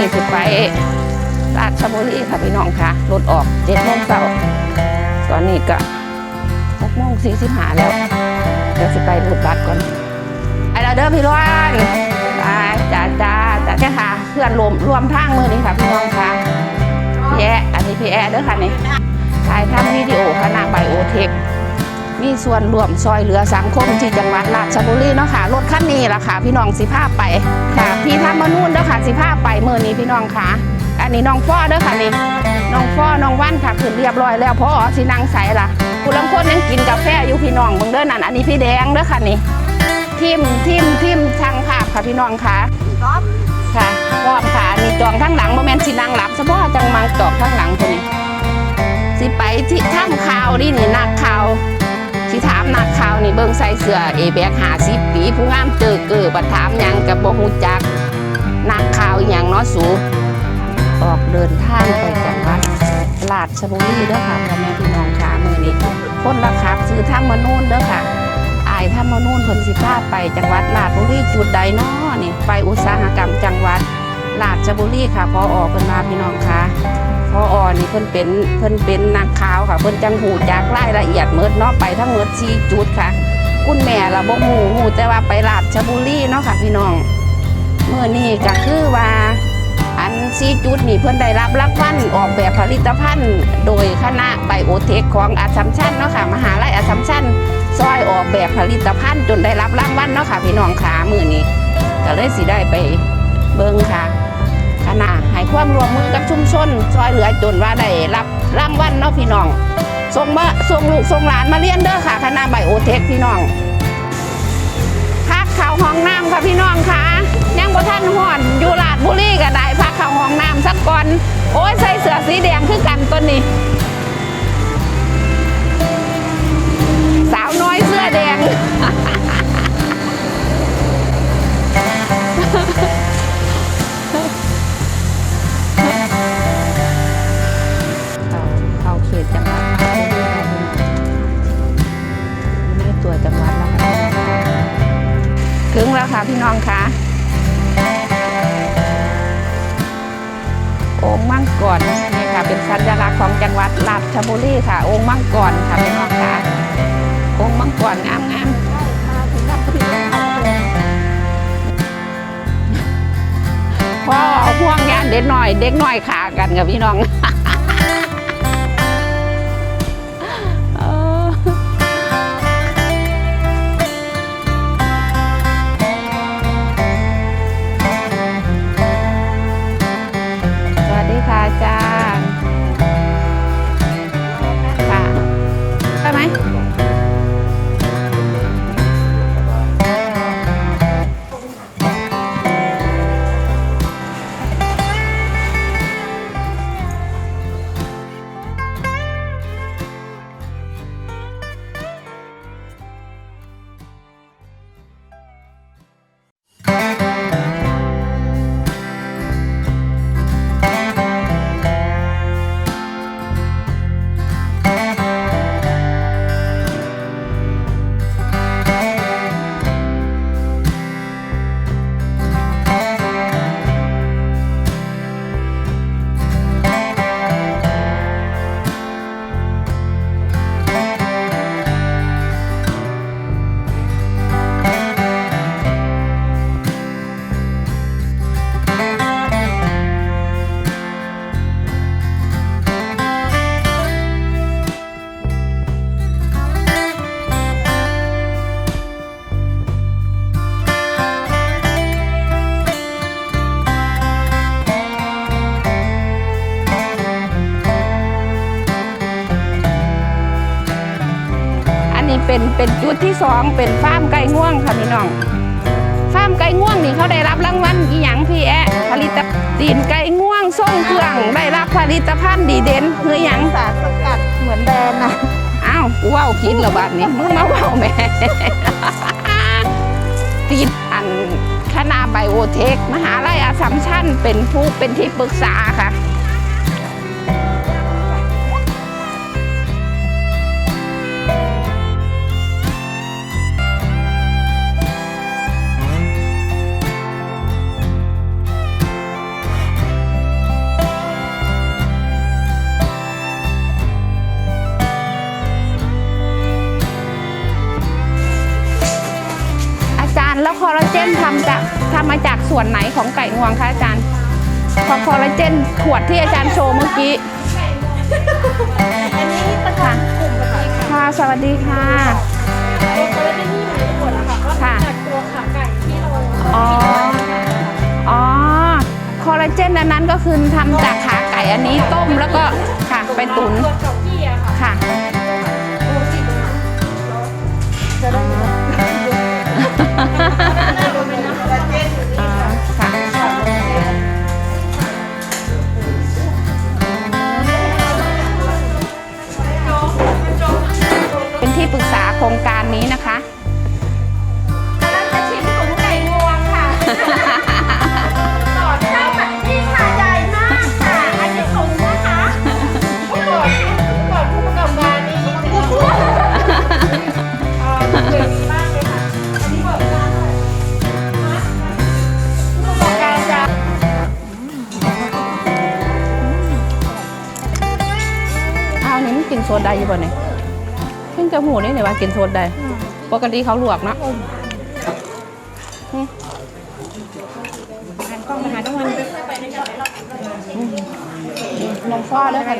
นี้สิไปราชบุรีค่ะพี่น้องค่ะรถออกเจ็ดโมงเช้าตอนนี้ก็หกโมงสี่สิบห้าแล้วเดี๋ยวสิไปรูดบัตรก่อนไอเราเด้อพี่ร้อนไปจ้าจ้าจ้าแค่ค่ะเพื่อนรวมรวมทางมือนี้ค่ะพี่น้องค่ะพี่แออันนี้พี่แอะเด้อค่ะนี่ถ่ายทำวิดีโอคณะไบโอเทค มีส่วนร่วมซอยเหลือสังคมที่จังหวัดราชบุรีเนาะค่ะรถคันนี้ล่ะค่ะ พี่น้องสิพาไปค่ะพี่ทำมานู่นเด้อค่ะสิพาไปเมื่อนี้พี่น้องค่ะ อันนี้น้องฟ้อเด้อค่ะนี่น้องฟ้อน้องว่านค่ะขึ้นเรียบร้อยแล้วเพราะอ๋อสินางใสล่ะผู้ลางคนยังกินกาแฟอยู่พี่น้องเบิ่งเด้อนั่นอันนี้พี่แดงเด้อค่ะนี่ทีมทีมทีมช่างภาพค่ะพี่น้องค่ะค่ะรอบค่ะอันนี่จองทั้งหลังโมเมนสินางหลับเฉพาะจังมังจอกทั้งหลังคนนี้สิไปที่ถ้ำข่าวดินี่นักข่าว สิถามนักข่าวนี่เบิ่งใส่เสื้อเอแบกหาสิปีผู้งามเจอเกิดบัดถามยังกับบ่ฮู้จักนักข่าวอย่างนาะสูออกเดินทางไปจังหวัดราดชบุรีเด้อค่ะพ่อแม่พี่น้องค่ะมือนี้คนละครับซื้อท่ามานู่นเด้อค่ะอายทามานู่นเพิ่นสิพาไปจังหวัดราชบุรีจุดใดนาะนี่ไปอุตสาหกรรมจังหวัดราดชบุรีค่ะพออเพิ่นมาพี่น้องค่ะ พอออนี่เพิ่นเป็นเพิ่นเป็นนักข่าวค่ะ เพิ่นจังหูจากรายละเอียดเมิดเนาะไปทั้งหมดสี่จุดค่ะ คุณแม่ละบ่ฮู้ฮู้แต่ว่าไปราชบุรีเนาะค่ะพี่น้องเมื่อนี้ก็คือว่าอันสี่จุดนี่เพิ่นได้รับรางวัลออกแบบผลิตภัณฑ์ โดยคณะไบโอเทคของอาสัมชัญเนาะค่ะมหาลัยอาสัมชัญซอยออกแบบผลิตภัณฑ์จนได้รับรางวัลเนาะค่ะพี่น้องขามือนี้ก็เลยสิได้ไปเบิ่งค่ะ คณะให้ความร่วมมือกับชุมชนซอยเหลือจนว่าได้รับรางวัลเนาะพี่น้องส่งมาส่งลูกส่งหลานมาเรียนเด้อค่ะคณะไบโอเทคพี่น้องพักเข้าห้องน้ำค่ะพี่น้องค่ะยังบ่ท่านห่อนอยู่ลาดบุรีก็ได้พักเข้าห้องน้ำสักก่อนโอ้ยใส่เสื้อสีแดงคือกันตัวนี้สาวน้อยเสื้อแดง กรนี่ค่ะเป็นสัญลักษณ์ของจังหวัดราชบุรีค่ะ องค์มังกรค่ะพี่น้องค่ะองค์มังกรงามงามพ่อห่วงยานเด็กหน่อย เด็กหน่อยขากันกับพี่น้อง วั เป็นเป็นจุดที่สองเป็นฟาร์มไก่ง่วงค่ะพี่น้องฟาร์มไก่ง่วงนี่เขาได้รับรางวัลอีหยังพี่แอะผลิตตีนไก่ง่วงส่งเครื่องได้รับผลิตภัณฑ์ดีเด่นคือหยังสารสกัดเหมือนแบรนด์นะอ้าวกูเว่าคิดและบาดนี้มึงมาเว่าแม่ตีนอันคณะไบโอเทคมหาลัยอาสัมชัญเป็นผู้เป็นที่ปรึกษาค่ะ ส่วนไหนของไก่งวงคะอาจารย์พอคอลลาเจนขวดที่อาจารย์โชว์เมื่อกี้อันนี้ประธานกลุ่มค่ะค่ะสวัสดีค่ะตัวคอลลาเจนที่อยู่ในขวดนะคะก็ค่ะจากตัวขาไก่ที่เราอ๋ออ๋อคอลลาเจนอันนั้นก็คือทำจากขาไก่อันนี้ต้มแล้วก็ค่ะไปตุ๋น ครงการนี้นะคะจะชิมตุ๋นไก่งวงค่ะสอนเจ้าค่ะนี่ค่ะใหญ่มากค่ะ อันนี้ตุ๋นนะคะเมื่อก่อนเมื่อก่อนผู้ประกอบการนี่เอ่อเก่งมากเลยค่ะ อันนี้เบิกได้เลยผู้ประกอบการจะอ้าวนี่มันกินโซดาอยู่บ่เนี่ยเพิ่งจะหูนี่เนี่ยว่ากินโซดาปกติเขาลวกเนาะกล้องมาหาต้องมันนมฟ้อด้วยค่ะ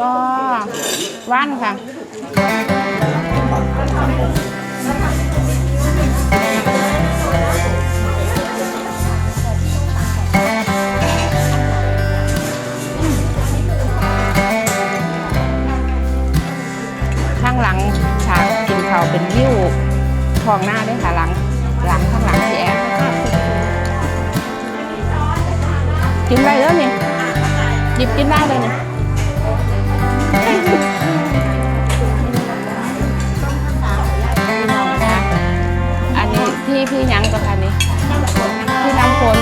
ฟ้อว่านค่ะ หลังฉากกินเขาวเป็นวิวทองหน้าด้วยค่ะหลังหลังข้างหลังพี่แอฟกินได้แล้วนี่หยิบกินได้เลยนี่อันนี้พี่พี่ยังตัวค่ะนี่พี่น้ำฝน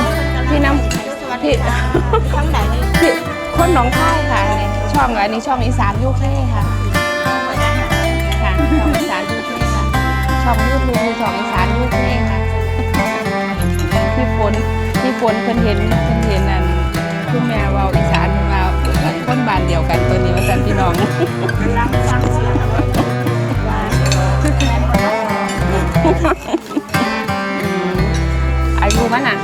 พี่น้ำพี่ทั้งไหนนี่พี่คนหนองคายค่ะอันนี้ช่องอันนี้ช่องอีสานยูเคค่ะค่ะ ช่องยูทูบช่องอีสานยูเคค่ะพี่ฝนพี่ฝนเพิ่นเห็นเพิ่นเห็นอันคุณแม่เว้าอีสานมาคนบ้านเดียวกันตัวนี้ว่าซั่นพี่น้องรังฟังเสียงเอาไว้อายุมันน่ะ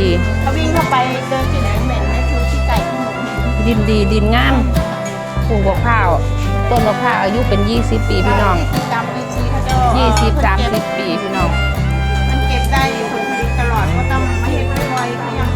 ดิได้นหมดดีเขาวิ่งเข้าไปเดินกลิ่นเหม็นๆนี่คือขี้ไก่ที่หมูดินดีดินงามปลูกบักพร้าวต้นบักพร้าวอายุเป็น 20 ปีพี่น้องตามปีซีเขาจะ20 30ปีพี่น้อง มันเก็บได้ผลผลิตตลอดก็ต้องมาเห็นบ่อยๆก็ยัง